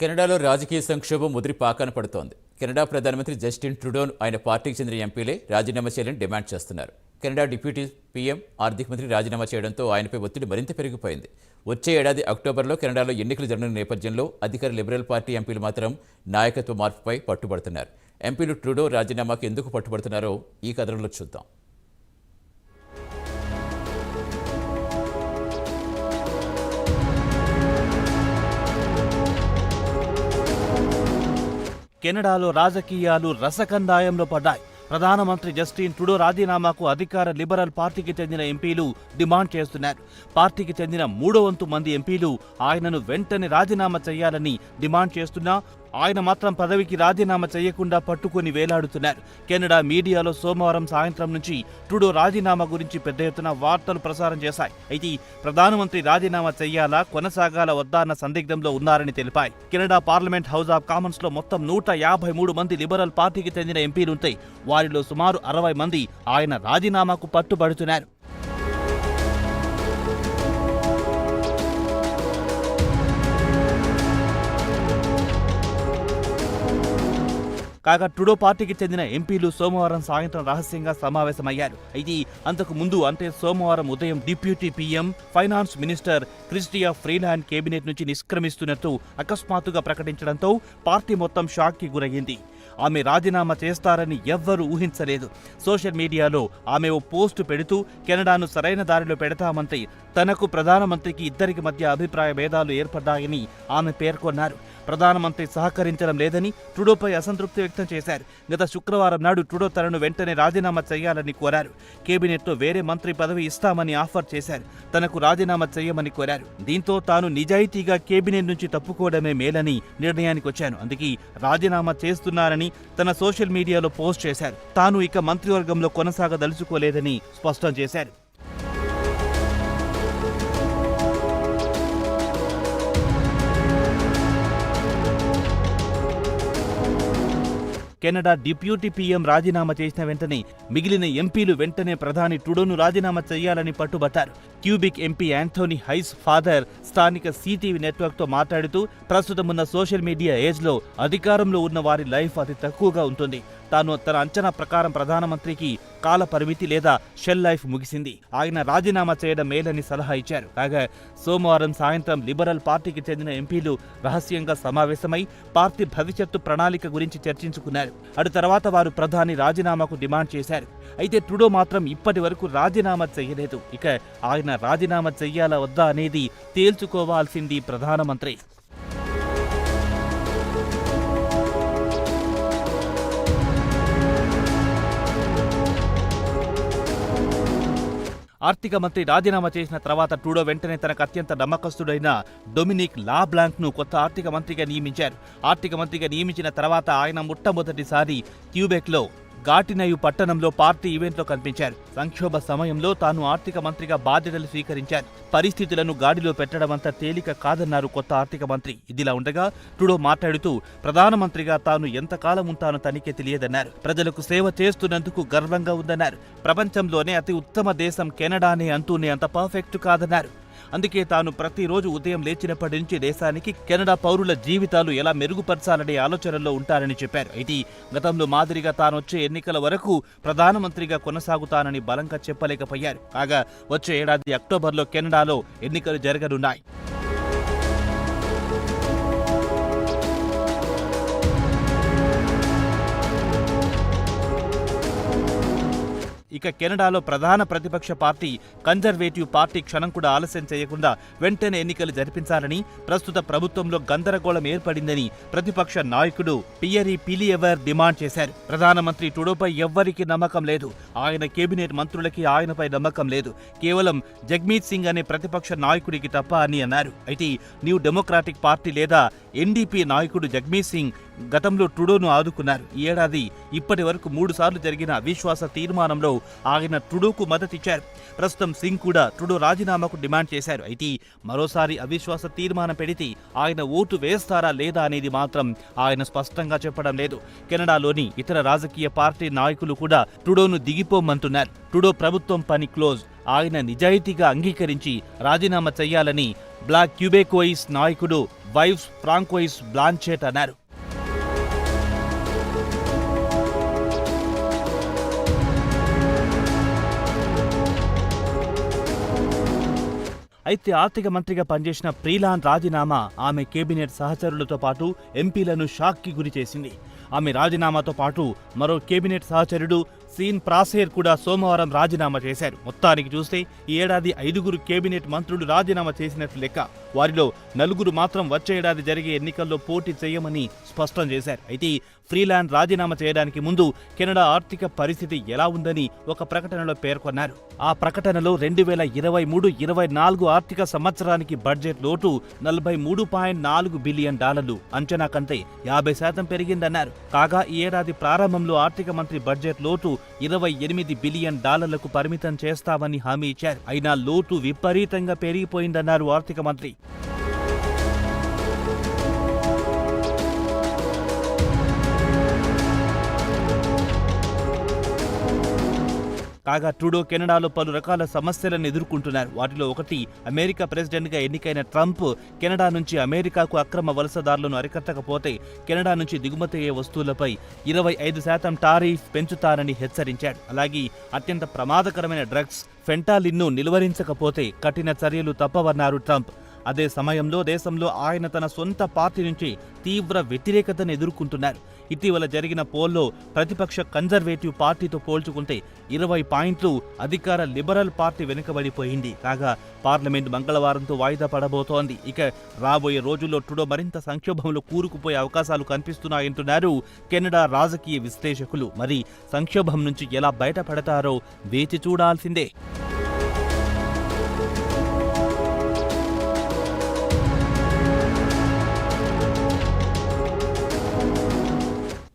కెనడాలో రాజకీయ సంక్షోభం ముదిరి పాకాన పడుతోంది. కెనడా ప్రధానమంత్రి జస్టిన్ ట్రుడోన్ ఆయన పార్టీకి చెందిన ఎంపీలే రాజీనామా చేయాలని డిమాండ్ చేస్తున్నారు. కెనడా డిప్యూటీ పీఎం ఆర్థిక మంత్రి రాజీనామా చేయడంతో ఆయనపై ఒత్తిడి మరింత పెరిగిపోయింది. వచ్చే ఏడాది అక్టోబర్లో కెనడాలో ఎన్నికలు జరగనున్న నేపథ్యంలో అధికార లిబరల్ పార్టీ ఎంపీలు మాత్రం నాయకత్వ మార్పుపై పట్టుబడుతున్నారు. ఎంపీలు ట్రుడో రాజీనామాకు ఎందుకు పట్టుబడుతున్నారో ఈ కథనంలో చూద్దాం. కెనడాలో రాజకీయాలు రసకందాయంలో పడ్డాయి. ప్రధానమంత్రి జస్టిన్ ట్రుడో రాజీనామాకు అధికార లిబరల్ పార్టీకి చెందిన ఎంపీలు డిమాండ్ చేస్తున్నారు. పార్టీకి చెందిన మూడో వంతు మంది ఎంపీలు ఆయనను వెంటనే రాజీనామా చేయాలని డిమాండ్ చేస్తున్నా ఆయన మాత్రం పదవికి రాజీనామా చేయకుండా పట్టుకొని వేలాడుతున్నారు. కెనడా మీడియాలో సోమవారం సాయంత్రం నుంచి ట్రుడో రాజీనామా గురించి పెద్ద ఎత్తున వార్తలు ప్రసారం చేశాయి. అయితే ప్రధానమంత్రి రాజీనామా చేయాలా కొనసాగాల వద్దా అన్న సందిగ్ధంలో ఉన్నారని తెలిపాయి. కెనడా పార్లమెంట్ హౌస్ ఆఫ్ కామన్స్లో మొత్తం నూట యాభై మూడు మంది లిబరల్ పార్టీకి చెందిన ఎంపీలుంటే వారిలో సుమారు అరవై మంది ఆయన రాజీనామాకు పట్టుబడుతున్నారు. కాగా ట్రుడో పార్టీకి చెందిన ఎంపీలు సోమవారం సాయంత్రం రహస్యంగా సమావేశమయ్యారు. అయితే అంతకు ముందు అంటే సోమవారం ఉదయం deputy PM finance minister Chrystia Freeland cabinet నుంచి నిష్క్రమిస్తున్నట్టు అకస్మాత్తుగా ప్రకటించడంతో పార్టీ మొత్తం షాక్కి గురయ్యింది. ఆమె రాజీనామా చేస్తారని ఎవ్వరూ ఊహించలేదు. సోషల్ మీడియాలో ఆమె ఓ పోస్టు పెడుతూ కెనడాను సరైన దారిలో పెడతామంటే తనకు ప్రధానమంత్రికి ఇద్దరికి మధ్య అభిప్రాయ భేదాలు ఏర్పడ్డాయని ఆమె పేర్కొన్నారు. ప్రధానమంత్రి సహకరించడం లేదని ట్రుడోపై అసంతృప్తి వ్యక్తం చేశారు. గత శుక్రవారం నాడు ట్రుడో తనను వెంటనే రాజీనామా చేయాలని కోరారు. కేబినెట్లో వేరే మంత్రి పదవి ఇస్తామని ఆఫర్ చేశారు. తనకు రాజీనామా చేయమని కోరారు. దీంతో తాను నిజాయితీగా కేబినెట్ నుంచి తప్పుకోవడమే మేలని నిర్ణయానికి వచ్చాను. అందుకే రాజీనామా చేస్తున్నారని తన సోషల్ మీడియాలో పోస్ట్ చేశారు. తాను ఇక మంత్రివర్గంలో కొనసాగదలుచుకోలేదని స్పష్టం చేశారు. కెనడా డిప్యూటీ పీఎం రాజీనామా చేసిన వెంటనే మిగిలిన ఎంపీలు వెంటనే ప్రధాని ట్రుడోను రాజీనామా చేయాలని పట్టుబట్టారు. Quebec MP Anthony Housefather స్థానిక సీటీవీ నెట్వర్క్తో మాట్లాడుతూ ప్రస్తుతం ఉన్న సోషల్ మీడియా ఏజ్లో అధికారంలో ఉన్న వారి లైఫ్ అతి తక్కువగా ఉంటుంది. తాను తన అంచనా ప్రకారం ప్రధానమంత్రికి కాల పరిమితి లేదా షెల్ లైఫ్ ముగిసింది. ఆయన రాజీనామా చేయడం మేలని సలహా ఇచ్చారు. కాగా సోమవారం సాయంత్రం లిబరల్ పార్టీకి చెందిన ఎంపీలు రహస్యంగా సమావేశమై పార్టీ భవిష్యత్తు ప్రణాళిక గురించి చర్చించుకున్నారు. అటు తర్వాత వారు ప్రధాని రాజీనామాకు డిమాండ్ చేశారు. అయితే ట్రుడో మాత్రం ఇప్పటి వరకు రాజీనామా చేయలేదు. ఇక ఆయన రాజీనామా చెయ్యాలా వద్దా అనేది తేల్చుకోవాల్సింది ప్రధానమంత్రి. ఆర్థిక మంత్రి రాజీనామా చేసిన తర్వాత ట్రూడో వెంటనే తనకు అత్యంత నమ్మకస్తుడైన డొమినిక్ లాబ్లాంక్ను కొత్త ఆర్థిక మంత్రిగా నియమించారు. ఆర్థిక మంత్రిగా నియమించిన తర్వాత ఆయన మొట్టమొదటిసారి క్యూబెక్లో ఘాటినయు పట్టణంలో పార్టీ ఈవెంట్లో కనిపించారు. సంక్షోభ సమయంలో తాను ఆర్థిక మంత్రిగా బాధ్యతలు స్వీకరించారు పరిస్థితులను గాడిలో పెట్టడమంతా తేలిక కాదన్నారు కొత్త ఆర్థిక మంత్రి. ఇదిలా ఉండగా ట్రుడో మాట్లాడుతూ ప్రధానమంత్రిగా తాను ఎంతకాలం ఉంటానో తనిఖీ తెలియదన్నారు. ప్రజలకు సేవ చేస్తున్నందుకు గర్వంగా ఉందన్నారు. ప్రపంచంలోనే అతి ఉత్తమ దేశం కెనడానే అంటూనే అంత పర్ఫెక్ట్ కాదన్నారు. అందుకే తాను ప్రతిరోజు ఉదయం లేచినప్పటి నుంచి దేశానికి కెనడా పౌరుల జీవితాలు ఎలా మెరుగుపరచాలనే ఆలోచనలో ఉంటారని చెప్పారు. అయితే గతంలో మాదిరిగా తాను వచ్చే ఎన్నికల వరకు ప్రధానమంత్రిగా కొనసాగుతానని బలంగా చెప్పలేకపోయారు. కాగా వచ్చే ఏడాది అక్టోబర్లో కెనడాలో ఎన్నికలు జరగనున్నాయి. ఇక కెనడాలో ప్రధాన ప్రతిపక్ష పార్టీ కన్జర్వేటివ్ పార్టీ క్షణం కూడా ఆలస్యం చేయకుండా వెంటనే ఎన్నికలు జరిపించాలని ప్రస్తుత ప్రభుత్వంలో గందరగోళం ఏర్పడిందని ప్రతిపక్ష నాయకుడు పియరీ పిలియవర్ డిమాండ్ చేశారు. ప్రధానమంత్రి టుడోపై ఎవ్వరికీ నమ్మకం లేదు. ఆయన కేబినెట్ మంత్రులకి ఆయనపై నమ్మకం లేదు. కేవలం జగ్మీత్ సింగ్ అనే ప్రతిపక్ష నాయకుడికి తప్ప అని అన్నారు. అయితే న్యూ డెమోక్రాటిక్ పార్టీ లేదా ఎన్డీపీ నాయకుడు జగ్మీత్ సింగ్ గతంలో టుడోను ఆదుకున్నారు. ఈ ఏడాది ఇప్పటి వరకు మూడు సార్లు జరిగిన అవిశ్వాస తీర్మానంలో ఆయన ట్రుడూకు మద్దతిచ్చారు ప్రస్తుతం సింగ్ కూడా ట్రుడూ రాజీనామాకు డిమాండ్ చేశారు. అయితే మరోసారి అవిశ్వాస తీర్మానం పెడితే ఆయన ఓటు వేస్తారా లేదా అనేది మాత్రం ఆయన స్పష్టంగా చెప్పడం లేదు. కెనడాలోని ఇతర రాజకీయ పార్టీ నాయకులు కూడా ట్రుడోను దిగిపోమంటున్నారు. ట్రుడో ప్రభుత్వం పని క్లోజ్. ఆయన నిజాయితీగా అంగీకరించి రాజీనామా చేయాలని బ్లాక్ క్యూబెకోయిస్ నాయకుడు వైవ్స్ ఫ్రాంకోయిస్ బ్లాంచెట్ అన్నారు. అయితే ఆర్థిక మంత్రిగా పనిచేసిన ప్రీలాన్ రాజీనామా ఆమె కేబినెట్ సహచరులతో పాటు ఎంపీలను షాక్కి గురి చేసింది. ఆమె రాజీనామాతో పాటు మరో కేబినెట్ సహచరుడు సీన్ ప్రాసేర్ కూడా సోమవారం రాజీనామా చేశారు. మొత్తానికి చూస్తే ఈ ఏడాది ఐదుగురు కేబినెట్ మంత్రులు రాజీనామా చేసినట్లు లెక్క. వారిలో నలుగురు మాత్రం వచ్చే ఏడాది జరిగే ఎన్నికల్లో పోటీ చేయమని స్పష్టం చేశారు. అయితే ఫ్రీలాండ్ రాజీనామా చేయడానికి ముందు కెనడా ఆర్థిక పరిస్థితి ఎలా ఉందని ఒక ప్రకటనలో పేర్కొన్నారు. ఆ ప్రకటనలో రెండు వేల ఇరవై మూడు ఇరవై నాలుగు ఆర్థిక సంవత్సరానికి బడ్జెట్ లోటు నలభై మూడు పాయింట్ నాలుగు బిలియన్ డాలర్లు. అంచనా కంటే యాభై శాతం పెరిగిందన్నారు. కాగా ఈ ఏడాది ప్రారంభంలో ఆర్థిక మంత్రి బడ్జెట్ లోటు ఇరవై ఎనిమిది బిలియన్ డాలర్లకు పరిమితం చేస్తామని హామీ ఇచ్చారు. అయినా లోటు విపరీతంగా పెరిగిపోయిందన్నారు ఆర్థిక మంత్రి. కాగా ట్రూడో కెనడాలో పలు రకాల సమస్యలను ఎదుర్కొంటున్నారు. వాటిలో ఒకటి అమెరికా ప్రెసిడెంట్గా ఎన్నికైన ట్రంప్ కెనడా నుంచి అమెరికాకు అక్రమ వలసదారులను అరికట్టకపోతే కెనడా నుంచి దిగుమతి అయ్యే వస్తువులపై ఇరవై ఐదు శాతం టారిఫ్ పెంచుతారని హెచ్చరించాడు. అలాగే అత్యంత ప్రమాదకరమైన డ్రగ్స్ ఫెంటాలిన్ను నిలువరించకపోతే కఠిన చర్యలు తప్పవన్నారు ట్రంప్. అదే సమయంలో దేశంలో ఆయన తన సొంత పార్టీ నుంచి తీవ్ర వ్యతిరేకతను ఎదుర్కొంటున్నారు. ఇటీవల జరిగిన పోల్లో ప్రతిపక్ష కన్జర్వేటివ్ పార్టీతో పోల్చుకుంటే ఇరవై పాయింట్లు అధికార లిబరల్ పార్టీ వెనుకబడిపోయింది. కాగా పార్లమెంట్ మంగళవారంతో వాయిదా పడబోతోంది. ఇక రాబోయే రోజుల్లో ట్రుడో మరింత సంక్షోభంలో కూరుకుపోయే అవకాశాలు కనిపిస్తున్నాయంటున్నారు కెనడా రాజకీయ విశ్లేషకులు. మరి సంక్షోభం నుంచి ఎలా బయటపడతారో వేచి చూడాల్సిందే.